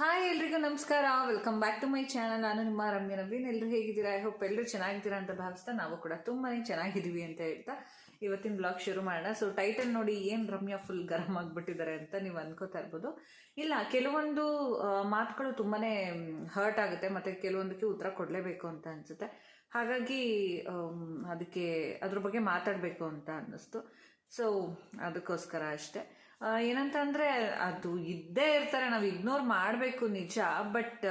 Hi ಎಲ್ರಿಗೂ ನಮಸ್ಕಾರ. Welcome back to my channel ನಾನು ನಿಮ್ಮ ರಮ್ಯ ನವೀನ್. ಎಲ್ಲರೂ ಹೇಗಿದ್ದೀರಾ? ಐ ಹೋಪ್ ಎಲ್ಲರೂ ಚೆನ್ನಾಗಿದ್ದೀರಾ ಅಂತ ಭಾವಿಸ್ತಾ ನಾವು ಕೂಡ ತುಂಬಾನೇ ಚೆನ್ನಾಗಿದ್ದೀವಿ ಅಂತ ಹೇಳ್ತಾ ಇವತ್ತಿನ ಬ್ಲಾಗ್ ಶುರು ಮಾಡೋಣ. ಸೊ ಟೈಟಲ್ ನೋಡಿ ಏನು ರಮ್ಯಾ ಫುಲ್ ಗರಂ ಆಗಿಬಿಟ್ಟಿದ್ದಾರೆ ಅಂತ ನೀವು ಅನ್ಕೋತಾ ಇರ್ಬೋದು. ಇಲ್ಲ, ಕೆಲವೊಂದು ಮಾತುಗಳು ತುಂಬಾನೇ ಹರ್ಟ್ ಆಗುತ್ತೆ. ಮತ್ತೆ ಕೆಲವೊಂದಕ್ಕೆ ಉತ್ತರ ಕೊಡಲೇಬೇಕು ಅಂತ ಅನ್ಸುತ್ತೆ. ಹಾಗಾಗಿ ಅದಕ್ಕೆ, ಅದ್ರ ಬಗ್ಗೆ ಮಾತಾಡಬೇಕು ಅಂತ ಅನ್ನಿಸ್ತು. ಸೊ ಅದಕ್ಕೋಸ್ಕರ ಅಷ್ಟೇ. ಏನಂತ ಅದು ಇದ್ದೇ ಇರ್ತಾರೆ, ನಾವು ಇಗ್ನೋರ್ ಮಾಡಬೇಕು ನಿಜ ಬಟ್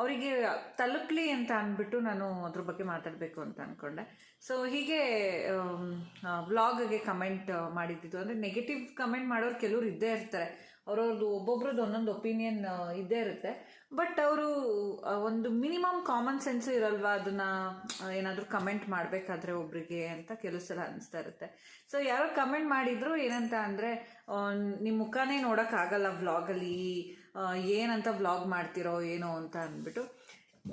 ಅವರಿಗೆ ತಲುಪಲಿ ಅಂತ ಅಂದ್ಬಿಟ್ಟು ನಾನು ಅದ್ರ ಬಗ್ಗೆ ಮಾತಾಡಬೇಕು ಅಂತ ಅನ್ಕೊಂಡೆ. ಸೊ ಹೀಗೆ ವ್ಲಾಗ್ಗೆ ಕಮೆಂಟ್ ಮಾಡಿದ್ದಿದ್ದು ಅಂದರೆ ನೆಗೆಟಿವ್ ಕಮೆಂಟ್ ಮಾಡೋರು ಕೆಲವ್ರು ಇದ್ದೇ ಇರ್ತಾರೆ. ಅವ್ರವ್ರದ್ದು ಒಬ್ಬೊಬ್ರದ್ದು ಒಂದೊಂದು ಒಪಿನಿಯನ್ ಇದ್ದೇ ಇರುತ್ತೆ. ಬಟ್ ಅವರು ಒಂದು ಮಿನಿಮಮ್ ಕಾಮನ್ ಸೆನ್ಸ್ ಇರಲ್ವಾ? ಅದನ್ನ ಏನಾದರೂ ಕಮೆಂಟ್ ಮಾಡಬೇಕಾದ್ರೆ ಒಬ್ರಿಗೆ ಅಂತ ಕೆಲವು ಸಲ ಅನಿಸ್ತಾ ಇರುತ್ತೆ. ಸೊ ಯಾರೋ ಕಮೆಂಟ್ ಮಾಡಿದ್ರು ಏನಂತ ಅಂದರೆ ನಿಮ್ಮ ಮುಖನೇ ನೋಡೋಕ್ಕಾಗಲ್ಲ ವ್ಲಾಗಲ್ಲಿ ಏನಂತ ವ್ಲಾಗ್ ಮಾಡ್ತಿರೋ ಏನೋ ಅಂತ ಅಂದ್ಬಿಟ್ಟು.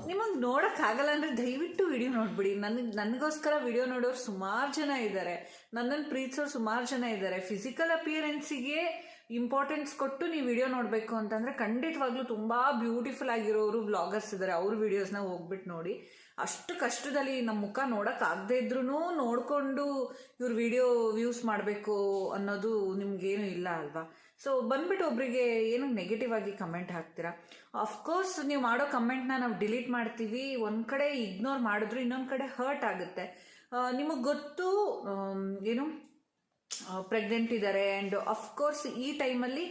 ನಿಮಗೆ ನೋಡೋಕ್ಕಾಗಲ್ಲ ಅಂದರೆ ದಯವಿಟ್ಟು ವಿಡಿಯೋ ನೋಡ್ಬಿಡಿ. ನನಗೆ ನನಗೋಸ್ಕರ ವಿಡಿಯೋ ನೋಡೋರು ಸುಮಾರು ಜನ ಇದ್ದಾರೆ ನನ್ನನ್ನು ಪ್ರೀತಿಸೋರು ಸುಮಾರು ಜನ ಇದ್ದಾರೆ ಫಿಸಿಕಲ್ ಅಪಿಯರೆನ್ಸಿಗೆ ಇಂಪಾರ್ಟೆನ್ಸ್ ಕೊಟ್ಟು ನೀವು ವಿಡಿಯೋ ನೋಡಬೇಕು ಅಂತಂದರೆ ಖಂಡಿತವಾಗ್ಲೂ ತುಂಬ ಬ್ಯೂಟಿಫುಲ್ ಆಗಿರೋರು ವ್ಲಾಗರ್ಸ್ ಇದ್ದಾರೆ ಅವ್ರ ವಿಡಿಯೋಸ್ನ ಹೋಗ್ಬಿಟ್ಟು ನೋಡಿ. ಅಷ್ಟು ಕಷ್ಟದಲ್ಲಿ ನಮ್ಮ ಮುಖ ನೋಡೋಕ್ಕಾಗದೇ ಇದ್ರೂ ನೋಡಿಕೊಂಡು ಇವ್ರ ವಿಡಿಯೋ ವ್ಯೂಸ್ ಮಾಡಬೇಕು ಅನ್ನೋದು ನಿಮಗೇನು ಇಲ್ಲ ಅಲ್ವಾ? ಸೊ ಬಂದ್ಬಿಟ್ಟು ಒಬ್ರಿಗೆ ಏನು ನೆಗೆಟಿವ್ ಆಗಿ ಕಮೆಂಟ್ ಹಾಕ್ತೀರಾ? ಆಫ್ಕೋರ್ಸ್ ನೀವು ಮಾಡೋ ಕಮೆಂಟ್ನ ನಾವು ಡಿಲೀಟ್ ಮಾಡ್ತೀವಿ. ಒಂದು ಕಡೆ ಇಗ್ನೋರ್ ಮಾಡಿದ್ರು ಇನ್ನೊಂದು ಕಡೆ ಹರ್ಟ್ ಆಗುತ್ತೆ. ನಿಮಗೆ ಗೊತ್ತು ಏನು? ಪ್ರೆಗ್ನೆಂಟ್ ಇದ್ದಾರೆ ಆ್ಯಂಡ್ ಅಫ್ಕೋರ್ಸ್ ಈ ಟೈಮಲ್ಲಿ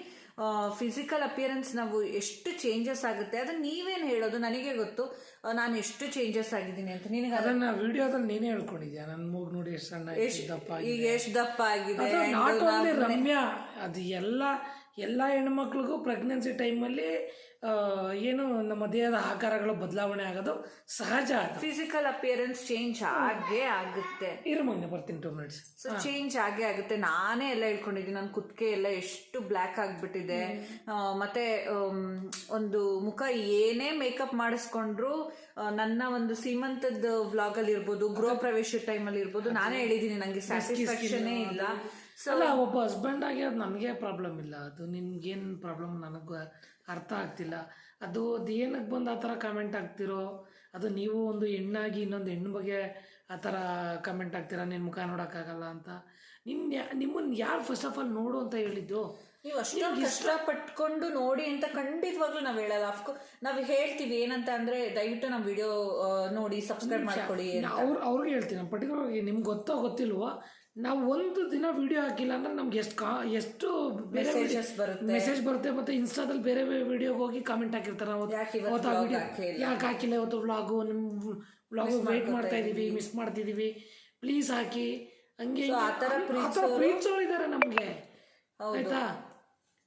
ಫಿಸಿಕಲ್ ಅಪಿಯರೆನ್ಸ್ ನಾವು ಎಷ್ಟು ಚೇಂಜಸ್ ಆಗುತ್ತೆ ಅದನ್ನ ನೀವೇನು ಹೇಳೋದು? ನನಗೆ ಗೊತ್ತು. ನಾನು ಎಷ್ಟು ಚೇಂಜಸ್ ಆಗಿದ್ದೀನಿ ಅಂತ. ನಿನಗೆ ಅದನ್ನ ವಿಡಿಯೋದಲ್ಲಿ ನೀನೇ ಹೇಳ್ಕೊಂಡಿದ್ಯಾ? ನನ್ನ ಮೂಗ್ ನೋಡಿ ಎಷ್ಟು ಸಣ್ಣ ಎಷ್ಟು ದಪ್ಪ ಈಗ ಎಷ್ಟು ದಪ್ಪ ಆಗಿದೆ ನಾಟ್ ಓನ್ಲಿ ರಮ್ಯಾ ಅದು ಎಲ್ಲ ಎಲ್ಲ ಹೆಣ್ಮಕ್ಳಿಗೂ ಪ್ರೆಗ್ನೆನ್ಸಿ ಟೈಮಲ್ಲಿ ಏನು ನಮ್ಮ ದೇಹದ ಆಕಾರಗಳು ಬದಲಾವಣೆ ಆಗೋದು ಸಹಜ ಫಿಸಿಕಲ್ ಅಪಿಯರೆನ್ಸ್ ಚೇಂಜ್ ಆಗೇ ಆಗುತ್ತೆ. ಇರು ಮುಂದೆ ಬರ್ತೀನಿ ಟೂ ಮಿನಿಟ್ಸ್ ಸೊ ಚೇಂಜ್ ಆಗೇ ಆಗುತ್ತೆ. ನಾನೇ ಎಲ್ಲ ಹೇಳ್ಕೊಂಡಿದ್ದೀನಿ. ನನ್ನ ಕುತ್ತಿಗೆ ಎಲ್ಲ ಎಷ್ಟು ಬ್ಲ್ಯಾಕ್ ಆಗಿಬಿಟ್ಟಿದೆ. ಮತ್ತೆ ಒಂದು ಮುಖ ಏನೇ ಮೇಕಪ್ ಮಾಡಿಸ್ಕೊಂಡ್ರು ನನ್ನ ಒಂದು ಸೀಮಂತದ ವ್ಲಾಗ್ ಅಲ್ಲಿ ಇರ್ಬೋದು ಗೃಹ ಪ್ರವೇಶ ಟೈಮಲ್ಲಿ ಇರ್ಬೋದು ನಾನೇ ಹೇಳಿದ್ದೀನಿ ನಂಗೆ ಸ್ಯಾಟಿಸ್ಫ್ಯಾಕ್ಷನೇ ಇಲ್ಲ. ಅಲ್ಲ ಒಬ್ಬ ಹಸ್ಬೆಂಡ್ ಆಗಿ ಅದು ನನಗೆ ಪ್ರಾಬ್ಲಮ್ ಇಲ್ಲ. ಅದು ನಿನ್ಗೇನು ಪ್ರಾಬ್ಲಮ್ ನನಗೆ ಅರ್ಥ ಆಗ್ತಿಲ್ಲ. ಅದು ಅದು ಏನಕ್ಕೆ ಬಂದು ಆ ಥರ ಕಮೆಂಟ್ ಆಗ್ತಿರೋ ಅದು ನೀವು ಒಂದು ಹೆಣ್ಣಾಗಿ ಇನ್ನೊಂದು ಹೆಣ್ಣು ಬಗ್ಗೆ ಆ ಥರ ಕಮೆಂಟ್ ಆಗ್ತೀರಾ ನಿನ್ನ ಮುಖ ನೋಡೋಕ್ಕಾಗಲ್ಲ ಅಂತ. ನಿನ್ನ ನಿಮ್ಮನ್ನು ಯಾರು ಫಸ್ಟ್ ಆಫ್ ಆಲ್ ನೋಡು ಅಂತ ಹೇಳಿದ್ದು? ನೀವು ಅಷ್ಟೊಂದು ಕಷ್ಟ ಪಟ್ಕೊಂಡು ನೋಡಿ ಅಂತ ಖಂಡಿತವಾಗ್ಲೂ ನಾವು ಹೇಳಲ್ಲ. ಅಫ್ಕೋ ನಾವು ಹೇಳ್ತೀವಿ ಏನಂತ ಅಂದ್ರೆ ದಯವಿಟ್ಟು ನಮ್ಮ ವಿಡಿಯೋ ನೋಡಿ ಸಬ್ಸ್ಕ್ರೈಬ್ ಮಾಡ್ಕೊಳ್ಳಿ ಅವ್ರು ಅವ್ರಿಗೆ ಹೇಳ್ತೀನಿ. ಪರ್ಟಿಕ್ಯುಲರ್ ಆಗಿ ನಿಮ್ಗೆ ಗೊತ್ತೋ ಗೊತ್ತಿಲ್ವೋ ನಾವು ಒಂದು ದಿನ ವಿಡಿಯೋ ಹಾಕಿಲ್ಲ ಅಂದ್ರೆ ನಮ್ಗೆ ಎಷ್ಟು ಕಾ ಎಷ್ಟು ಬೇರೆ Messages ಬರುತ್ತೆ. ಮೆಸೇಜ್ ಬರುತ್ತೆ ಮತ್ತೆ ಇನ್ಸ್ಟಾದಲ್ಲಿ ಬೇರೆ ಬೇರೆ ವಿಡಿಯೋಗೆ ಹೋಗಿ ಕಾಮೆಂಟ್ ಹಾಕಿರ್ತಾರೆ. ನಾವು ಯಾಕೆ ಇವತ್ತು ಅವತ್ತು vlog ಹಾಕಿಲ್ಲ? ಯಾಕೆ ಹಾಕಿಲ್ಲ ಇವತ್ತು ವ್ಲಾಗು ನಿಮ್ ವ್ಲಾಗು ವೇಟ್ ಮಾಡ್ತಾ ಇದೀವಿ ಮಿಸ್ ಮಾಡ್ತಿದೀವಿ. ಪ್ಲೀಸ್ ಹಾಕಿ. ಹಂಗೆ So, ಆ ಥರ ಪ್ರೀತಿಸೋರು ಇದ್ದಾರೆ ನಮಗೆ. ಹೌದು. ಆಯ್ತಾ?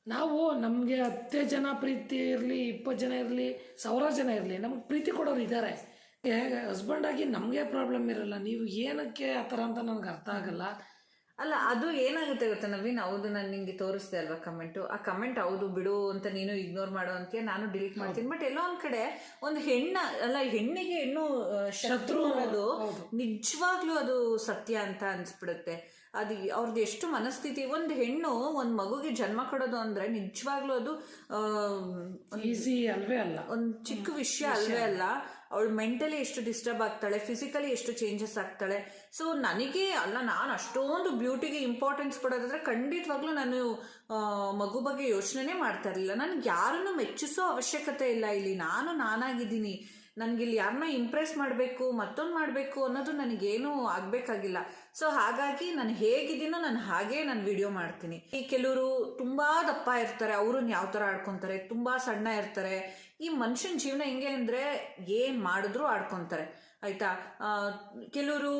ನಾವು ನಮಗೆ ಹತ್ತೇ ಜನ ಪ್ರೀತಿ ಇರಲಿ ಇಪ್ಪತ್ತು ಜನ ಇರಲಿ ಸಾವಿರ ಜನ ಇರಲಿ ನಮ್ಗೆ ಪ್ರೀತಿ ಕೊಡೋರು ಇದ್ದಾರೆ ಹಸ್ಬೆಂಡ್ ಆಗಿ ನಮಗೆ ಪ್ರಾಬ್ಲಮ್ ಇರಲ್ಲ. ನೀವು ಏನಕ್ಕೆ ಆ ಥರ ಅಂತ ನನಗೆ ಅರ್ಥ ಆಗಲ್ಲ. ಅಲ್ಲ ಅದು ಏನಾಗುತ್ತೆ ಗೊತ್ತಾ ನವೀನ್? ಹೌದು ನಾನು ನಿಂಗೆ ತೋರಿಸ್ದೆ ಅಲ್ವಾ ಕಮೆಂಟು ಆ ಕಮೆಂಟ್ ಹೌದು ಬಿಡು ಅಂತ ನೀನು ಇಗ್ನೋರ್ ಮಾಡೋ ಅಂತ ನಾನು ಡಿಲೀಟ್ ಮಾಡ್ತೀನಿ. ಬಟ್ ಎಲ್ಲೋ ಒಂದ್ ಕಡೆ ಒಂದು ಹೆಣ್ಣ ಅಲ್ಲ ಹೆಣ್ಣಿಗೆ ಹೆಣ್ಣು ಶತ್ರು ಅನ್ನೋದು ನಿಜವಾಗ್ಲೂ ಅದು ಸತ್ಯ ಅಂತ ಅನ್ಸ್ಬಿಡುತ್ತೆ. ಅದು ಅವ್ರದ್ದು ಎಷ್ಟು ಮನಸ್ಥಿತಿ ಒಂದು ಹೆಣ್ಣು ಒಂದು ಮಗುಗೆ ಜನ್ಮ ಕೊಡೋದು ಅಂದರೆ ನಿಜವಾಗ್ಲೂ ಅದು ಈಸಿ ಅಲ್ವೇ ಅಲ್ಲ. ಒಂದು ಚಿಕ್ಕ ವಿಷಯ ಅಲ್ವೇ ಅಲ್ಲ. ಅವಳು ಮೆಂಟಲಿ ಎಷ್ಟು ಡಿಸ್ಟರ್ಬ್ ಆಗ್ತಾಳೆ ಫಿಸಿಕಲಿ ಎಷ್ಟು ಚೇಂಜಸ್ ಆಗ್ತಾಳೆ. ಸೊ ನನಗೆ ಅಲ್ಲ ನಾನು ಅಷ್ಟೊಂದು ಬ್ಯೂಟಿಗೆ ಇಂಪಾರ್ಟೆನ್ಸ್ ಕೊಡೋದಾದ್ರೆ ಖಂಡಿತವಾಗ್ಲೂ ನಾನು ಮಗು ಬಗ್ಗೆ ಯೋಚನೆನೇ ಮಾಡ್ತಾ ಇರಲಿಲ್ಲ. ನನಗೆ ಯಾರನ್ನು ಮೆಚ್ಚಿಸೋ ಅವಶ್ಯಕತೆ ಇಲ್ಲ ಇಲ್ಲಿ. ನಾನು ನಾನಾಗಿದ್ದೀನಿ. ನನಗೆ ಇಲ್ಲಿ ಯಾರನ್ನ ಇಂಪ್ರೆಸ್ ಮಾಡಬೇಕು, ಮತ್ತೊಂದು ಮಾಡಬೇಕು ಅನ್ನೋದು ನನಗೇನು ಆಗಬೇಕಾಗಿಲ್ಲ. ಸೊ ಹಾಗಾಗಿ ನಾನು ಹೇಗಿದ್ದೀನೋ ನಾನು ಹಾಗೇ ನಾನು ವಿಡಿಯೋ ಮಾಡ್ತೀನಿ. ಈ ಕೆಲವರು ತುಂಬ ದಪ್ಪ ಇರ್ತಾರೆ, ಅವ್ರನ್ನ ಯಾವ ಥರ ಆಡ್ಕೊತಾರೆ, ತುಂಬ ಸಣ್ಣ ಇರ್ತಾರೆ. ಈ ಮನುಷ್ಯನ ಜೀವನ ಹೆಂಗೆ ಅಂದರೆ ಏನು ಮಾಡಿದ್ರು ಆಡ್ಕೊತಾರೆ. ಆಯ್ತಾ? ಕೆಲವರು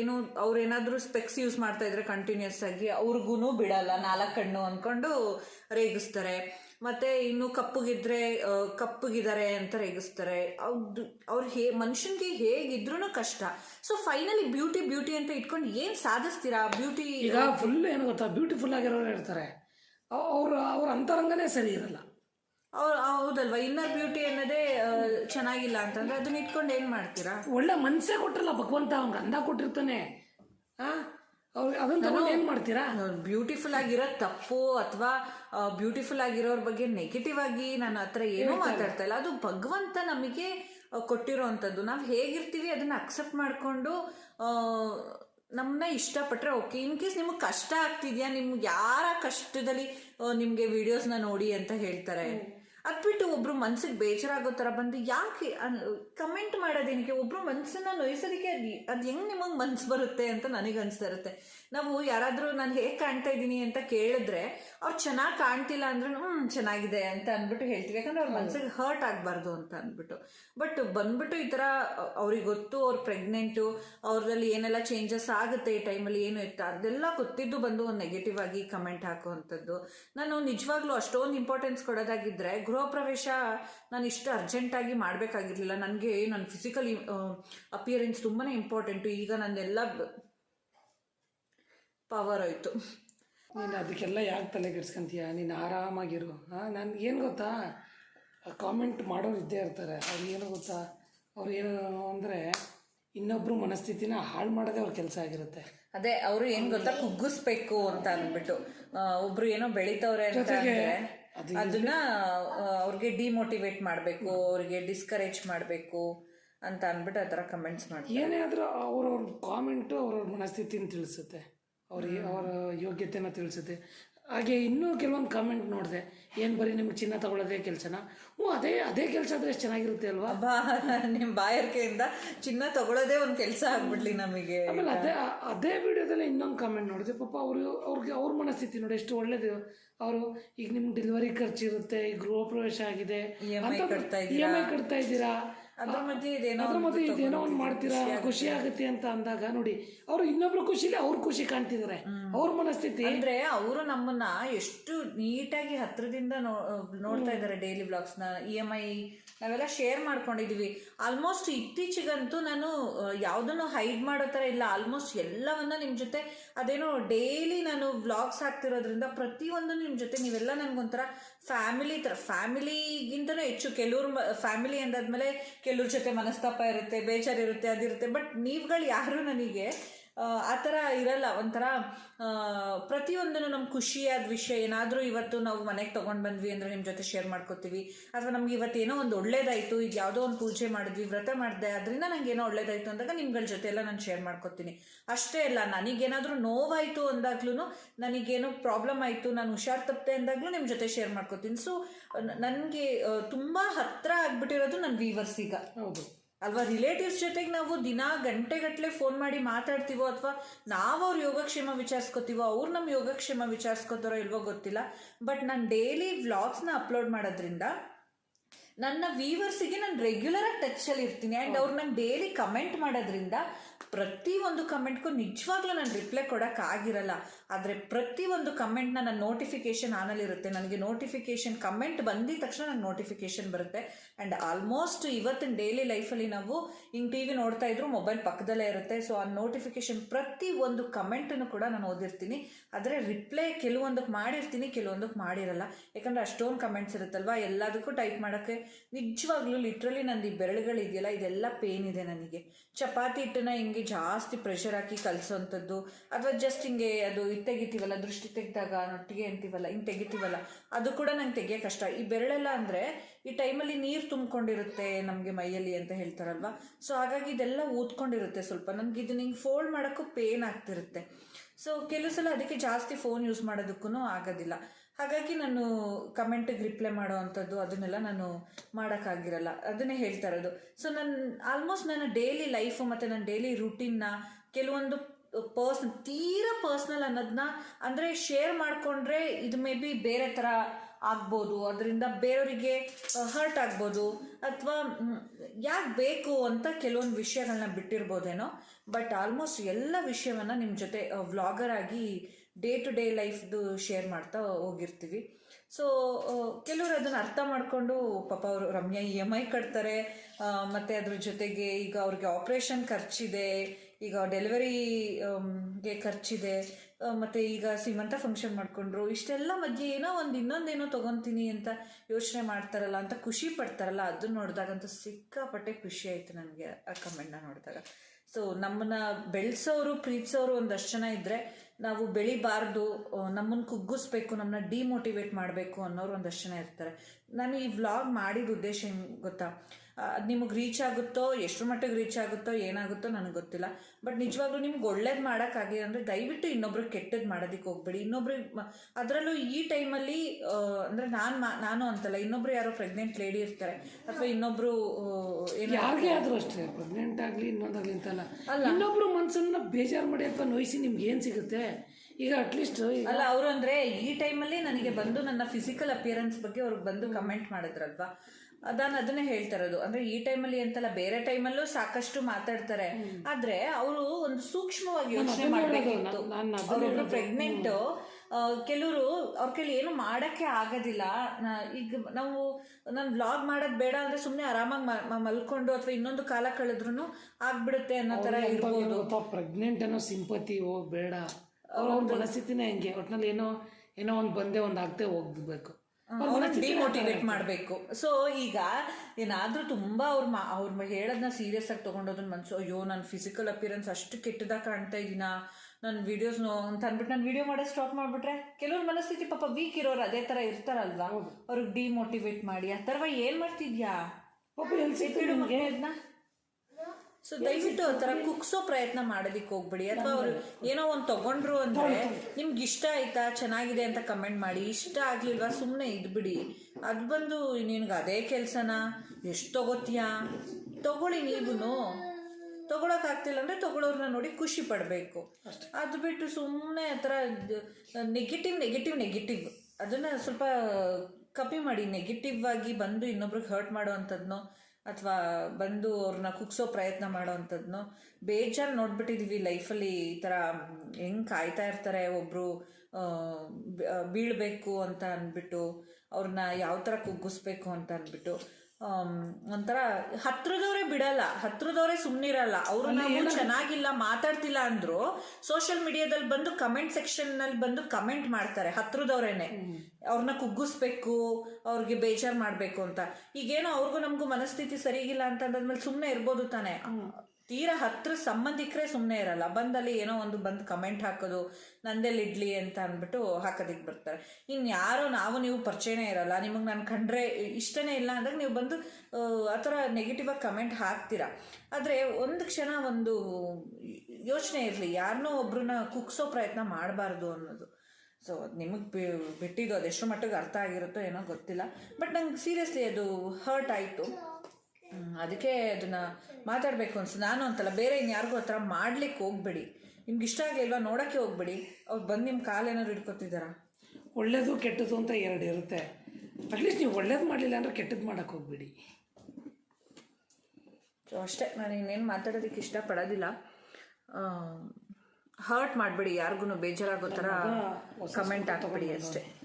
ಏನು, ಅವ್ರೇನಾದರೂ ಸ್ಪೆಕ್ಸ್ ಯೂಸ್ ಮಾಡ್ತಾ ಇದ್ರೆ ಕಂಟಿನ್ಯೂಸ್ ಆಗಿ ಅವ್ರಿಗೂ ಬಿಡಲ್ಲ, ನಾಲ್ಕು ಕಣ್ಣು ಅಂದ್ಕೊಂಡು ರೇಗಿಸ್ತಾರೆ. ಮತ್ತೆ ಇನ್ನು ಕಪ್ಪಗಿದ್ರೆ ಕಪ್ಪಗಿದ್ದಾರೆ ಅಂತ ರೇಗಿಸ್ತಾರೆ. ಅವ್ದು ಅವ್ರು ಹೇ ಮನುಷ್ಯನಿಗೆ ಹೇಗಿದ್ರು ಕಷ್ಟ. ಸೊ ಫೈನಲಿ ಬ್ಯೂಟಿ ಬ್ಯೂಟಿ ಅಂತ ಇಟ್ಕೊಂಡು ಏನು ಸಾಧಿಸ್ತೀರಾ? ಬ್ಯೂಟಿ ಈಗ ಫುಲ್ ಏನು ಗೊತ್ತಾ? ಬ್ಯೂಟಿಫುಲ್ ಆಗಿರೋರು ಇರ್ತಾರೆ ಅವ್ರ ಅವ್ರ ಅಂತರಂಗನೇ ಸರಿ ಇರಲ್ಲ. ಅವ್ರು ಹೌದಲ್ವಾ? ಇನ್ನರ್ ಬ್ಯೂಟಿ ಅನ್ನೋದೇ ಚೆನ್ನಾಗಿಲ್ಲ ಅಂತಂದ್ರೆ ಅದನ್ನ ಇಟ್ಕೊಂಡು ಏನು ಮಾಡ್ತೀರಾ? ಒಳ್ಳೆ ಮನ್ಸೇ ಕೊಟ್ಟಿರಲ್ಲ ಭಗವಂತ ಅವ್ನಿಗೆ ಅಂದ ಕೊಟ್ಟಿರ್ತಾನೆ. ಆ? ಅವ್ರು ಅದನ್ನ ತಗೊಂಡು ಏನ್ ಮಾಡ್ತೀರಾ? ಬ್ಯೂಟಿಫುಲ್ ಆಗಿರೋ ತಪ್ಪು ಅಥವಾ ಬ್ಯೂಟಿಫುಲ್ ಆಗಿರೋರ ಬಗ್ಗೆ ನೆಗೆಟಿವ್ ಆಗಿ ನಾನು ಹತ್ರ ಏನೋ ಮಾತಾಡ್ತಾ ಇಲ್ಲ. ಅದು ಭಗವಂತ ನಮಗೆ ಕೊಟ್ಟಿರುವಂತದ್ದು ಕೊಟ್ಟಿರೋವಂಥದ್ದು ನಾವು ಹೇಗಿರ್ತೀವಿ ಅದನ್ನ ಅಕ್ಸೆಪ್ಟ್ ಮಾಡಿಕೊಂಡು ನಮ್ಮನ್ನ ಇಷ್ಟಪಟ್ರೆ ಓಕೆ ಇನ್ ಕೇಸ್ ನಿಮಗೆ ಕಷ್ಟ ಆಗ್ತಿದ್ಯಾ ನಿಮ್ಗೆ ಯಾರ ಕಷ್ಟದಲ್ಲಿ ನಿಮಗೆ ನಿಮ್ಗೆ ವಿಡಿಯೋಸ್ನ ನೋಡಿ ಅಂತ ಹೇಳ್ತಾರೆ. ಅದ್ಬಿಟ್ಟು ಒಬ್ರು ಮನ್ಸಿಗೆ ಬೇಜಾರಾಗೋ ಥರ ಬಂದು ಯಾಕೆ ಕಮೆಂಟ್ ಮಾಡೋದೇನಕ್ಕೆ ಒಬ್ರು ಮನ್ಸನ್ನ ನೋಯಿಸೋದಕ್ಕೆ ಅದು ಅದು ಹೆಂಗೆ ನಿಮಗೆ ಮನ್ಸು ಬರುತ್ತೆ ಅಂತ ನನಗೆ ಅನಿಸ್ತಾ ಇರುತ್ತೆ. ನಾವು ಯಾರಾದರೂ ನಾನು ಹೇಗೆ ಕಾಣ್ತಾ ಇದ್ದೀನಿ ಅಂತ ಕೇಳಿದ್ರೆ ಅವ್ರು ಚೆನ್ನಾಗಿ ಕಾಣ್ತಿಲ್ಲ ಅಂದ್ರೂ ಹ್ಞೂ ಚೆನ್ನಾಗಿದೆ ಅಂತ ಅಂದ್ಬಿಟ್ಟು ಹೇಳ್ತೀವಿ. ಯಾಕಂದ್ರೆ ಅವ್ರ ಮನ್ಸಿಗೆ ಹರ್ಟ್ ಆಗಬಾರ್ದು ಅಂತ ಅಂದ್ಬಿಟ್ಟು ಬಟ್ ಬಂದ್ಬಿಟ್ಟು ಈ ಥರ ಅವ್ರಿಗೆ ಗೊತ್ತು ಅವ್ರು ಪ್ರೆಗ್ನೆಂಟು ಅವ್ರದಲ್ಲಿ ಏನೆಲ್ಲ ಚೇಂಜಸ್ ಆಗುತ್ತೆ ಈ ಟೈಮಲ್ಲಿ ಏನು ಇತ್ತು ಅದೆಲ್ಲ ಗೊತ್ತಿದ್ದು ಬಂದು ಒಂದು ನೆಗೆಟಿವ್ ಆಗಿ ಕಮೆಂಟ್ ಹಾಕುವಂಥದ್ದು. ನಾನು ನಿಜವಾಗ್ಲೂ ಅಷ್ಟೊಂದು ಇಂಪಾರ್ಟೆನ್ಸ್ ಕೊಡೋದಾಗಿದ್ದರೆ ಗೃಹ ಪ್ರವೇಶ ನಾನು ಇಷ್ಟು ಅರ್ಜೆಂಟಾಗಿ ಮಾಡಬೇಕಾಗಿರಲಿಲ್ಲ. ನನಗೆ ನನ್ನ ಫಿಸಿಕಲ್ ಅಪಿಯರೆನ್ಸ್ ತುಂಬಾ ಇಂಪಾರ್ಟೆಂಟು ಈಗ ನನ್ನೆಲ್ಲ ಪವರ್ ಆಯಿತು. ನೀನು ಅದಕ್ಕೆಲ್ಲ ಯಾಕೆ ತಲೆ ಕೆಡ್ಸ್ಕೊಂತೀಯ? ನೀನು ಆರಾಮಾಗಿರು. ಹಾಂ ನನ್ಗೆ ಏನು ಗೊತ್ತಾ? ಕಾಮೆಂಟ್ ಮಾಡೋರು ಇದ್ದೇ ಇರ್ತಾರೆ. ಅವ್ರು ಏನು ಗೊತ್ತಾ? ಅವ್ರು ಏನು ಅಂದರೆ ಇನ್ನೊಬ್ಬರು ಮನಸ್ಥಿತಿನ ಹಾಳು ಮಾಡೋದೇ ಅವ್ರ ಕೆಲಸ ಆಗಿರುತ್ತೆ. ಅದೇ ಅವರು ಏನು ಗೊತ್ತಾ? ಕುಗ್ಗಿಸ್ಬೇಕು ಅಂತ ಅಂದ್ಬಿಟ್ಟು. ಒಬ್ರು ಏನೋ ಬೆಳೀತವ್ರೆ ಅಂದ್ರೆ ಅದನ್ನ ಅವ್ರಿಗೆ ಡಿಮೋಟಿವೇಟ್ ಮಾಡಬೇಕು ಅವ್ರಿಗೆ ಡಿಸ್ಕರೇಜ್ ಮಾಡಬೇಕು ಅಂತ ಅಂದ್ಬಿಟ್ಟು ಆ ಥರ ಕಮೆಂಟ್ಸ್ ಮಾಡ್ತಾರೆ. ಏನೇ ಆದರೂ ಅವ್ರವ್ರ ಕಾಮೆಂಟು ಅವ್ರವ್ರ ಮನಸ್ಥಿತಿನ ತಿಳಿಸುತ್ತೆ. ಅವ್ರಿಗೆ ಅವರ ಯೋಗ್ಯತೆನ ತಿಳಿಸುತ್ತೆ. ಹಾಗೆ ಇನ್ನೂ ಕೆಲವೊಂದು ಕಾಮೆಂಟ್ ನೋಡಿದೆ. ಏನು ಬರೀ ನಿಮ್ಗೆ ಚಿನ್ನ ತಗೊಳ್ಳೋದೇ ಕೆಲಸನ? ಹ್ಞೂ ಅದೇ ಅದೇ ಕೆಲಸ ಆದರೆ ಎಷ್ಟು ಚೆನ್ನಾಗಿರುತ್ತೆ ಅಲ್ವಾ? ಬಾ ನಿಮ್ಮ ಬಾಯರ್ಕೆಯಿಂದ ಚಿನ್ನ ತಗೊಳ್ಳೋದೇ ಒಂದು ಕೆಲಸ ಆಗ್ಬಿಡ್ಲಿ ನಮಗೆ. ಆಮೇಲೆ ಅದೇ ಅದೇ ವಿಡಿಯೋದಲ್ಲಿ ಇನ್ನೊಂದು ಕಾಮೆಂಟ್ ನೋಡಿದೆ. ಪಾಪ ಅವರು ಅವ್ರಿಗೆ ಅವ್ರ ಮನಸ್ಥಿತಿ ನೋಡಿ ಎಷ್ಟು ಒಳ್ಳೇದು. ಅವರು ಈಗ ನಿಮ್ಗೆ ಡೆಲಿವರಿ ಖರ್ಚಿರುತ್ತೆ ಈಗ ಗೃಹ ಪ್ರವೇಶ ಆಗಿದೆ. ಇ ಎಂ ಐ ಕಟ್ತಾ ಇದ್ದೀರಾ? ಅದ್ರ ಮಧ್ಯೆ ಇದೇನೋ ಅದ್ರ ಮತ್ತೆ ಇದೇನೋ ಒಂದು ಮಾಡ್ತೀರಾ? ಖುಷಿ ಆಗುತ್ತೆ. ಅಂತ ಅಂದಾಗ ನೋಡಿ ಅವ್ರು ಇನ್ನೊಬ್ರು ಖುಷಿಲಿ ಅವ್ರ ಖುಷಿ ಕಾಣ್ತಿದ್ದಾರೆ ಅವ್ರ ಮನಸ್ಥಿತಿ? ಅಂದ್ರೆ ಅವರು ನಮ್ಮನ್ನ ಎಷ್ಟು ನೀಟಾಗಿ ಹತ್ರದಿಂದ ನೋಡ್ತಾ ಇದ್ದಾರೆ ಡೈಲಿ ಬ್ಲಾಗ್ಸ್ನ ಇ ಎಂ ಐ ನಾವೆಲ್ಲ ಶೇರ್ ಮಾಡ್ಕೊಂಡಿದೀವಿ. ಆಲ್ಮೋಸ್ಟ್ ಇತ್ತೀಚೆಗಂತೂ ನಾನು ಯಾವ್ದನ್ನು ಹೈಡ್ ಮಾಡೋ ತರ ಇಲ್ಲ. ಆಲ್ಮೋಸ್ಟ್ ಎಲ್ಲವನ್ನ ನಿಮ್ ಜೊತೆ ಅದೇನೋ ಡೈಲಿ ನಾನು ವ್ಲಾಗ್ಸ್ ಹಾಕ್ತಿರೋದ್ರಿಂದ ಪ್ರತಿಯೊಂದು ನಿಮ್ ಜೊತೆ ನೀವೆಲ್ಲ ನನ್ಗೊಂಥರ ಫ್ಯಾಮಿಲಿ ತರ ಫ್ಯಾಮಿಲಿಗಿಂತನೂ ಹೆಚ್ಚು. ಕೆಲವ್ರು ಫ್ಯಾಮಿಲಿ ಅಂದಾದ್ಮೇಲೆ ಕೆಲವ್ರ ಜೊತೆ ಮನಸ್ತಾಪ ಇರುತ್ತೆ ಬೇಜಾರಿರುತ್ತೆ ಅದಿರುತ್ತೆ. ಬಟ್ ನೀವುಗಳು ಯಾರು ನನಗೆ ಆ, ಥರ ಇರಲ್ಲ ಒಂಥರ ಪ್ರತಿಯೊಂದನ್ನು ನಮ್ಮ ಖುಷಿಯಾದ ವಿಷಯ ಏನಾದರೂ ಇವತ್ತು ನಾವು ಮನೆಗೆ ತೊಗೊಂಡು ಬಂದ್ವಿ ಅಂದರೆ ನಿಮ್ಮ ಜೊತೆ ಶೇರ್ ಮಾಡ್ಕೋತೀವಿ. ಅಥವಾ ನಮ್ಗೆ ಇವತ್ತೇನೋ ಒಂದು ಒಳ್ಳೇದಾಯಿತು ಇದು ಯಾವುದೋ ಒಂದು ಪೂಜೆ ಮಾಡಿದ್ವಿ ವ್ರತ ಮಾಡಿದೆ ಅದರಿಂದ ಏನೋ ಒಳ್ಳೇದಾಯಿತು ಅಂದಾಗ ನಿಮ್ಗಳ ಜೊತೆ ಎಲ್ಲ ನಾನು ಶೇರ್ ಮಾಡ್ಕೋತೀನಿ. ಅಷ್ಟೇ ಅಲ್ಲ ನನಗೇನಾದರೂ ನೋವಾಯಿತು ಅಂದಾಗ್ಲೂ ನನಗೇನೋ ಪ್ರಾಬ್ಲಮ್ ಆಯಿತು ನಾನು ಹುಷಾರ್ ತಪ್ಪದೆ ಅಂದಾಗ್ಲೂ ನಿಮ್ಮ ಜೊತೆ ಶೇರ್ ಮಾಡ್ಕೋತೀನಿ. ಸೊ ನನಗೆ ತುಂಬ ಹತ್ರ ಆಗ್ಬಿಟ್ಟಿರೋದು ನನ್ನ ವೀವರ್ಸ್ ಈಗ. ಹೌದು. ಅಲ್ವಾ? ರಿಲೇಟಿವ್ಸ್ ಜೊತೆಗೆ ನಾವು ದಿನ ಗಂಟೆಗಟ್ಟಲೆ ಫೋನ್ ಮಾಡಿ ಮಾತಾಡ್ತೀವೋ ಅಥವಾ ನಾವು ಅವ್ರ ಯೋಗಕ್ಷೇಮ ವಿಚಾರಿಸ್ಕೋತೀವೋ ಅವ್ರು ನಮ್ಮ ಯೋಗಕ್ಷೇಮ ವಿಚಾರಿಸ್ಕೋತಾರೋ ಇಲ್ವೋ ಗೊತ್ತಿಲ್ಲ. ಬಟ್ ನಾನು ಡೈಲಿ ವ್ಲಾಗ್ಸ್ನ ಅಪ್ಲೋಡ್ ಮಾಡೋದ್ರಿಂದ ನನ್ನ ವೀವರ್ಸಿಗೆ ನಾನು ರೆಗ್ಯುಲರ್ ಆಗಿ ಟಚ್ ಅಲ್ಲಿ ಇರ್ತೀನಿ. ಆ್ಯಂಡ್ ಅವ್ರು ನಂಗೆ ಡೈಲಿ ಕಮೆಂಟ್ ಮಾಡೋದ್ರಿಂದ ಪ್ರತಿ ಒಂದು ಕಮೆಂಟ್ಗೂ ನಿಜವಾಗ್ಲೂ ನಾನು ರಿಪ್ಲೈ ಕೊಡೋಕ್ಕಾಗಿರಲ್ಲ ಆದರೆ ಪ್ರತಿ ಒಂದು ಕಮೆಂಟ್ನ ನನ್ನ ನೋಟಿಫಿಕೇಶನ್ ಆನಲ್ಲಿರುತ್ತೆ ನನಗೆ ನೋಟಿಫಿಕೇಶನ್ ಕಮೆಂಟ್ ಬಂದಿದ ತಕ್ಷಣ ನನಗೆ ನೋಟಿಫಿಕೇಶನ್ ಬರುತ್ತೆ. ಆ್ಯಂಡ್ ಆಲ್ಮೋಸ್ಟ್ ಇವತ್ತಿನ ಡೈಲಿ ಲೈಫಲ್ಲಿ ನಾವು ಹಿಂಗೆ ಟಿ ವಿ ನೋಡ್ತಾ ಇದ್ರು ಮೊಬೈಲ್ ಪಕ್ಕದಲ್ಲೇ ಇರುತ್ತೆ. ಸೊ ಆ ನೋಟಿಫಿಕೇಶನ್ ಪ್ರತಿ ಒಂದು ಕಮೆಂಟನ್ನು ಕೂಡ ನಾನು ಓದಿರ್ತೀನಿ. ಆದರೆ ರಿಪ್ಲೈ ಕೆಲವೊಂದಕ್ಕೆ ಮಾಡಿರ್ತೀನಿ ಕೆಲವೊಂದಕ್ಕೆ ಮಾಡಿರಲ್ಲ. ಯಾಕಂದರೆ ಅಷ್ಟೊಂದು ಕಮೆಂಟ್ಸ್ ಇರುತ್ತಲ್ವಾ? ಎಲ್ಲದಕ್ಕೂ ಟೈಪ್ ಮಾಡೋಕ್ಕೆ ನಿಜವಾಗ್ಲೂ ಲಿಟ್ರಲಿ ನಂದು ಈ ಬೆರಳುಗಳಿದೆಯಲ್ಲ, ಇದೆಲ್ಲ ಪೇನ್ ಇದೆ ನನಗೆ. ಚಪಾತಿ ಹಿಟ್ಟನ್ನ ಹಿಂಗೆ ಜಾಸ್ತಿ ಪ್ರೆಷರ್ ಹಾಕಿ ಕಲಿಸೋವಂಥದ್ದು ಅಥವಾ ಜಸ್ಟ್ ಹಿಂಗೆ ಅದು ಇದು ತೆಗಿತೀವಲ್ಲ, ದೃಷ್ಟಿ ತೆಗೆದಾಗ ನೊಟ್ಟಿಗೆ ಅಂತೀವಲ್ಲ, ಹಿಂಗೆ ತೆಗಿತೀವಲ್ಲ, ಅದು ಕೂಡ ನಂಗೆ ತೆಗಿಯೋಕೆ ಕಷ್ಟ. ಈ ಬೆರಳೆಲ್ಲ ಅಂದರೆ ಈ ಟೈಮಲ್ಲಿ ನೀರು ತುಂಬಿಕೊಂಡಿರುತ್ತೆ ನಮಗೆ ಮೈಯಲ್ಲಿ ಅಂತ ಹೇಳ್ತಾರಲ್ವಾ? ಸೊ ಹಾಗಾಗಿ ಇದೆಲ್ಲ ಊದ್ಕೊಂಡಿರುತ್ತೆ ಸ್ವಲ್ಪ. ನನಗೆ ಇದನ್ನ ಹಿಂಗೆ ಫೋಲ್ಡ್ ಮಾಡೋಕ್ಕೂ ಪೇನ್ ಆಗ್ತಿರುತ್ತೆ. ಸೊ ಕೆಲವು ಸಲ ಅದಕ್ಕೆ ಜಾಸ್ತಿ ಫೋನ್ ಯೂಸ್ ಮಾಡೋದಕ್ಕೂ ಆಗೋದಿಲ್ಲ. ಹಾಗಾಗಿ ನಾನು ಕಮೆಂಟಿಗೆ ರಿಪ್ಲೈ ಮಾಡೋ ಅಂಥದ್ದು ಅದನ್ನೆಲ್ಲ ನಾನು ಮಾಡೋಕ್ಕಾಗಿರಲ್ಲ ಅದನ್ನೇ ಹೇಳ್ತಾ ಇರೋದು. ಸೊ ನನ್ನ ಆಲ್ಮೋಸ್ಟ್ ನನ್ನ ಡೈಲಿ ಲೈಫು ಮತ್ತು ನನ್ನ ಡೈಲಿ ರುಟೀನ್ನ ಕೆಲವೊಂದು ಪರ್ಸ್ನ್ ತೀರಾ ಪರ್ಸ್ನಲ್ ಅನ್ನೋದನ್ನ ಅಂದರೆ ಶೇರ್ ಮಾಡಿಕೊಂಡ್ರೆ ಇದು ಮೇ ಬಿ ಬೇರೆ ಥರ ಆಗ್ಬೋದು. ಅದರಿಂದ ಬೇರೆಯವರಿಗೆ ಹರ್ಟ್ ಆಗ್ಬೋದು. ಅಥವಾ ಯಾಕೆ ಬೇಕು ಅಂತ ಕೆಲವೊಂದು ವಿಷಯಗಳನ್ನ ಬಿಟ್ಟಿರ್ಬೋದೇನೋ. ಬಟ್ ಆಲ್ಮೋಸ್ಟ್ ಎಲ್ಲ ವಿಷಯವನ್ನು ನಿಮ್ಮ ಜೊತೆ ವ್ಲಾಗರ್ ಆಗಿ ಡೇ ಟು ಡೇ ಲೈಫ್ದು ಶೇರ್ ಮಾಡ್ತಾ ಹೋಗಿರ್ತೀವಿ. ಸೊ ಕೆಲವರು ಅದನ್ನು ಅರ್ಥ ಮಾಡಿಕೊಂಡು ಪಾಪ ಅವರು ರಮ್ಯಾ ಇ ಎಂ ಐ ಕಟ್ತಾರೆ. ಮತ್ತು ಅದ್ರ ಜೊತೆಗೆ ಈಗ ಅವ್ರಿಗೆ ಆಪ್ರೇಷನ್ ಖರ್ಚಿದೆ. ಈಗ ಡೆಲಿವರಿ ಗೆ ಖರ್ಚಿದೆ. ಮತ್ತು ಈಗ ಸೀಮಂತ ಫಂಕ್ಷನ್ ಮಾಡ್ಕೊಂಡ್ರು. ಇಷ್ಟೆಲ್ಲ ಮಧ್ಯೆ ಏನೋ ಒಂದು ಇನ್ನೊಂದೇನೋ ತೊಗೊತೀನಿ ಅಂತ ಯೋಚನೆ ಮಾಡ್ತಾರಲ್ಲ ಅಂತ ಖುಷಿ ಪಡ್ತಾರಲ್ಲ ಅದನ್ನ ನೋಡಿದಾಗಂತೂ ಸಿಕ್ಕಾಪಟ್ಟೆ ಖುಷಿ ಆಯಿತು ನನಗೆ ಆ ಕಮೆಂಟ್ನ ನೋಡಿದಾಗ. ಸೊ ನಮ್ಮನ್ನ ಬೆಳೆಸೋರು, ಪ್ರೀತಿಸೋರು ಒಂದಷ್ಟು ಜನ ಇದ್ರೆ ನಾವು ಬೆಳಿಬಾರ್ದು ನಮ್ಮನ್ನು ಕುಗ್ಗಿಸ್ಬೇಕು ನಮ್ಮನ್ನ ಡಿಮೋಟಿವೇಟ್ ಮಾಡಬೇಕು ಅನ್ನೋರು ಒಂದಷ್ಟು ಜನ ಇರ್ತಾರೆ. ನಾನು ಈ ವ್ಲಾಗ್ ಮಾಡಿದ ಉದ್ದೇಶ ಏನು ಗೊತ್ತಾ? ನಿಮಗೆ ರೀಚ್ ಆಗುತ್ತೋ ಎಷ್ಟು ಮಟ್ಟಿಗೆ ರೀಚ್ ಆಗುತ್ತೋ ಏನಾಗುತ್ತೋ ನನಗೆ ಗೊತ್ತಿಲ್ಲ. ಬಟ್ ನಿಜವಾಗ್ಲೂ ನಿಮ್ಗೆ ಒಳ್ಳೇದು ಮಾಡೋಕ್ಕಾಗಿದೆ ಅಂದರೆ ದಯವಿಟ್ಟು ಇನ್ನೊಬ್ರಿಗೆ ಕೆಟ್ಟದ್ದು ಮಾಡೋದಕ್ಕೆ ಹೋಗ್ಬೇಡಿ. ಇನ್ನೊಬ್ರಿಗೆ ಅದರಲ್ಲೂ ಈ ಟೈಮಲ್ಲಿ ಅಂದರೆ ನಾನು ನಾನು ಅಂತಲ್ಲ ಇನ್ನೊಬ್ರು ಯಾರೋ ಪ್ರೆಗ್ನೆಂಟ್ ಲೇಡಿ ಇರ್ತಾರೆ. ಅಥವಾ ಇನ್ನೊಬ್ರು ಯಾರಿಗೇ ಆದ್ರೂ ಅಷ್ಟೇ ಪ್ರೆಗ್ನೆಂಟ್ ಆಗಲಿ ಇನ್ನೊಂದಾಗ್ಲಿ ಅಂತಲ್ಲ. ಇನ್ನೊಬ್ರು ಮನ್ಸನ್ನ ಬೇಜಾರು ಮಾಡಿ ಅಥವಾ ನೋಯಿಸಿ ನಿಮ್ಗೆ ಏನು ಸಿಗುತ್ತೆ? ಈಗ ಅಟ್ಲೀಸ್ಟ್ ಅಲ್ಲ ಅವರು ಅಂದ್ರೆ ಈ ಟೈಮಲ್ಲಿ ನನಗೆ ಬಂದು ನನ್ನ ಫಿಸಿಕಲ್ ಅಪಿಯರೆನ್ಸ್ ಬಗ್ಗೆ ಅವ್ರಿಗೆ ಬಂದು ಕಮೆಂಟ್ ಮಾಡಿದ್ರಲ್ವಾ? ನಾನು ಅದನ್ನೇ ಹೇಳ್ತಾ ಇರೋದು. ಅಂದ್ರೆ ಈ ಟೈಮಲ್ಲಿ ಅಂತಲ್ಲ ಬೇರೆ ಟೈಮಲ್ಲೂ ಸಾಕಷ್ಟು ಮಾತಾಡ್ತಾರೆ. ಆದ್ರೆ ಅವರು ಒಂದು ಸೂಕ್ಷ್ಮವಾಗಿ ಯೋಚನೆ ಮಾಡಬೇಕಿತ್ತು ಅವರೊಬ್ರು ಪ್ರೆಗ್ನೆಂಟ್ ಕೆಲವರು ಅವ್ರ ಕೈಲಿ ಏನು ಮಾಡಕ್ಕೆ ಆಗೋದಿಲ್ಲ. ಈಗ ನಾವು ನಾನು ವ್ಲಾಗ್ ಮಾಡೋದು ಬೇಡ ಅಂದ್ರೆ ಸುಮ್ಮನೆ ಆರಾಮಾಗಿ ಮಲ್ಕೊಂಡು ಅಥವಾ ಇನ್ನೊಂದು ಕಾಲ ಕಳೆದ್ರು ಆಗ್ಬಿಡುತ್ತೆ ಅನ್ನೋ ತರ ಇರ್ಬೋದು. ಅಥವಾ ಪ್ರೆಗ್ನೆಂಟ್ ಅನ್ನೋ ಸಿಂಪತಿ ಓ ಬೇಡ. ಅವ್ರ ಮನಸ್ಥಿತಿನೇ ಹೆಂಗೆ? ಒಟ್ನಲ್ಲಿ ಏನೋ ಏನೋ ಒಂದು ಬಂದೆ ಒಂದು ಆಗ್ತೇ ಹೋಗ್ಬೇಕು ಡಿಮೋಟಿವೇಟ್ ಮಾಡಬೇಕು. ಸೊ ಈಗ ಏನಾದ್ರೂ ತುಂಬಾ ಅವ್ರ ಮಾ ಅವ್ರ ಹೇಳೋದನ್ನ ಸೀರಿಯಸ್ ಆಗಿ ತಗೊಂಡೋದನ್ನ ಮನ್ಸು ಅಯ್ಯೋ ನನ್ನ ಫಿಸಿಕಲ್ ಅಪಿಯರೆನ್ಸ್ ಅಷ್ಟು ಕೆಟ್ಟದಾಗ ಕಾಣ್ತಾ ಇದೀನಾ? ನನ್ನ ವಿಡಿಯೋಸ್ ಅಂತ ಅಂದ್ಬಿಟ್ಟು ನಾನು ವಿಡಿಯೋ ಮಾಡೋದು ಸ್ಟಾಪ್ ಮಾಡ್ಬಿಟ್ರೆ ಕೆಲವ್ರ ಮನಸ್ಥಿತಿ ಪಾಪ ವೀಕ್ ಇರೋರು ಅದೇ ತರ ಇರ್ತಾರಲ್ವಾ? ಅವ್ರಿಗೆ ಡಿಮೋಟಿವೇಟ್ ಮಾಡಿ ಆ ಥರ ಏನ್ ಮಾಡ್ತಿದ್ಯಾ ಪಾಪ ಎಲ್ಲಿ ಸಿಗ್ತದೆ ನಿಮ್ಗೆ ಸೊ ದಯವಿಟ್ಟು ಆತರ ಕುಕ್ಸೋ ಕುಗ್ಸೋ ಪ್ರಯತ್ನ ಮಾಡೋದಿಕ್ಕೆ ಹೋಗ್ಬಿಡಿ. ಅಥವಾ ಅವ್ರು ಏನೋ ಒಂದು ತಗೊಂಡ್ರು ಅಂದ್ರೆ ನಿಮ್ಗೆ ಇಷ್ಟ ಆಯ್ತಾ? ಚೆನ್ನಾಗಿದೆ ಅಂತ ಕಮೆಂಟ್ ಮಾಡಿ. ಇಷ್ಟ ಆಗ್ಲಿಲ್ವಾ? ಸುಮ್ಮನೆ ಇದ್ಬಿಡಿ. ಅದು ಬಂದು ನಿನ್ಗೆ ಅದೇ ಕೆಲಸನ? ಎಷ್ಟು ತಗೋತೀಯಾ? ತಗೊಳ್ಳಿ ನೀವುನು ತಗೊಳಕ್ ಆಗ್ತಿಲ್ಲ ಅಂದ್ರೆ ತಗೊಳ್ಳೋರ್ನ ನೋಡಿ ಖುಷಿ ಪಡಬೇಕು. ಅದು ಬಿಟ್ಟು ಸುಮ್ಮನೆ ಆ ಥರ ನೆಗೆಟಿವ್ ನೆಗೆಟಿವ್ ನೆಗೆಟಿವ್ ಅದನ್ನ ಸ್ವಲ್ಪ ಕಪಿ ಮಾಡಿ. ನೆಗೆಟಿವ್ ಆಗಿ ಬಂದು ಇನ್ನೊಬ್ರಿಗೆ ಹರ್ಟ್ ಮಾಡೋ ಅಂಥದ್ನೋ ಅಥವಾ ಬಂದು ಅವ್ರನ್ನ ಕುಗ್ಸೋ ಪ್ರಯತ್ನ ಮಾಡೋ ಅಂಥದ್ನೋ ಬೇಜಾರು ನೋಡ್ಬಿಟ್ಟಿದೀವಿ ಲೈಫಲ್ಲಿ ಈ ಥರ, ಹೆಂಗೆ ಕಾಯ್ತಾ ಇರ್ತಾರೆ ಒಬ್ಬರು ಬೀಳ್ಬೇಕು ಅಂತ ಅಂದ್ಬಿಟ್ಟು ಅವ್ರನ್ನ ಯಾವ ಥರ ಕುಗ್ಗಿಸ್ಬೇಕು ಅಂತ ಅಂದ್ಬಿಟ್ಟು ಒಂಥರ ಹತ್ರದವರೇ ಬಿಡಲ್ಲ ಹತ್ರದವರೇ ಸುಮ್ಮನಿರಲ್ಲ ಅವರು ನಾವು ಚೆನ್ನಾಗಿಲ್ಲ ಮಾತಾಡ್ತಿಲ್ಲ ಅಂದ್ರು ಸೋಷಿಯಲ್ ಮೀಡಿಯಾದಲ್ಲಿ ಬಂದು ಕಮೆಂಟ್ ಸೆಕ್ಷನ್ನಲ್ಲಿ ಬಂದು ಕಮೆಂಟ್ ಮಾಡ್ತಾರೆ ಹತ್ರದವರೇನೆ. ಅವ್ರನ್ನ ಕುಗ್ಗಿಸ್ಬೇಕು ಅವ್ರಿಗೆ ಬೇಜಾರ್ ಮಾಡ್ಬೇಕು ಅಂತ. ಈಗೇನೋ ಅವ್ರಿಗೂ ನಮಗೂ ಮನಸ್ಥಿತಿ ಸರಿಗಿಲ್ಲ ಅಂತ ಅಂದಾದ್ಮೇಲೆ ಸುಮ್ಮನೆ ಇರ್ಬೋದು ತಾನೆ. ತೀರಾ ಹತ್ರ ಸಂಬಂಧಿಕರೇ ಸುಮ್ಮನೆ ಇರಲ್ಲ. ಬಂದಲ್ಲಿ ಏನೋ ಒಂದು ಬಂದು ಕಮೆಂಟ್ ಹಾಕೋದು ನಂದೆಲ್ಲಿ ಇಡ್ಲಿ ಅಂತ ಅಂದ್ಬಿಟ್ಟು ಹಾಕೋದಿಕ್ಕೆ ಬರ್ತಾರೆ ಇನ್ನು ಯಾರೋ ನಾವು ನೀವು ಪರಿಚಯನೇ ಇರಲ್ಲ. ನಿಮಗೆ ನಾನು ಕಂಡ್ರೆ ಇಷ್ಟನೇ ಇಲ್ಲ ಅಂದಾಗ ನೀವು ಬಂದು ಆ, ಥರ ನೆಗೆಟಿವ್ ಆಗಿ ಕಮೆಂಟ್ ಹಾಕ್ತೀರಾ. ಆದರೆ ಒಂದು ಕ್ಷಣ ಒಂದು ಯೋಚನೆ ಇರಲಿ. ಯಾರನ್ನೋ ಒಬ್ಬರನ್ನ ಕುಗ್ಸೋ ಪ್ರಯತ್ನ ಮಾಡಬಾರ್ದು ಅನ್ನೋದು. ಸೊ ನಿಮಗೆ ಬಿಟ್ಟಿದ್ದು ಅದೆಷ್ಟು ಮಟ್ಟಿಗೆ ಅರ್ಥ ಆಗಿರುತ್ತೋ ಏನೋ ಗೊತ್ತಿಲ್ಲ. ಬಟ್ ನಂಗೆ ಸೀರಿಯಸ್ಲಿ ಅದು ಹರ್ಟ್ ಆಯಿತು. ಅದಕ್ಕೆ ಅದನ್ನ ಮಾತಾಡಬೇಕು ಅನ್ಸು. ನಾನು ಅಂತಲ್ಲ ಬೇರೆ ಇನ್ಯಾರಿಗೂ ಆ ಥರ ಮಾಡ್ಲಿಕ್ಕೆ ಹೋಗ್ಬೇಡಿ. ನಿಮ್ಗೆ ಇಷ್ಟ ಆಗಲಿಲ್ವಾ ನೋಡೋಕ್ಕೆ ಹೋಗ್ಬೇಡಿ. ಅವ್ರು ಬಂದು ನಿಮ್ಮ ಕಾಲೇನಾದ್ರು ಹಿಡ್ಕೊತಿದ್ದಾರಾ? ಒಳ್ಳೇದು ಕೆಟ್ಟದ್ದು ಅಂತ ಎರಡು ಇರುತ್ತೆ. ಅಟ್ಲೀಸ್ಟ್ ನೀವು ಒಳ್ಳೇದು ಮಾಡಲಿಲ್ಲ ಅಂದ್ರೆ ಕೆಟ್ಟದ್ದು ಮಾಡಕ್ಕೆ ಹೋಗ್ಬೇಡಿ. ಸೊ ಅಷ್ಟೇ. ನಾನು ಇನ್ನೇನು ಮಾತಾಡೋದಕ್ಕೆ ಇಷ್ಟಪಡೋದಿಲ್ಲ. ಹರ್ಟ್ ಮಾಡಬೇಡಿ. ಯಾರಿಗೂ ಬೇಜಾರಾಗೋ ಥರ ಕಮೆಂಟ್ ಹಾಕ್ಬಿಡಿ ಅಷ್ಟೇ.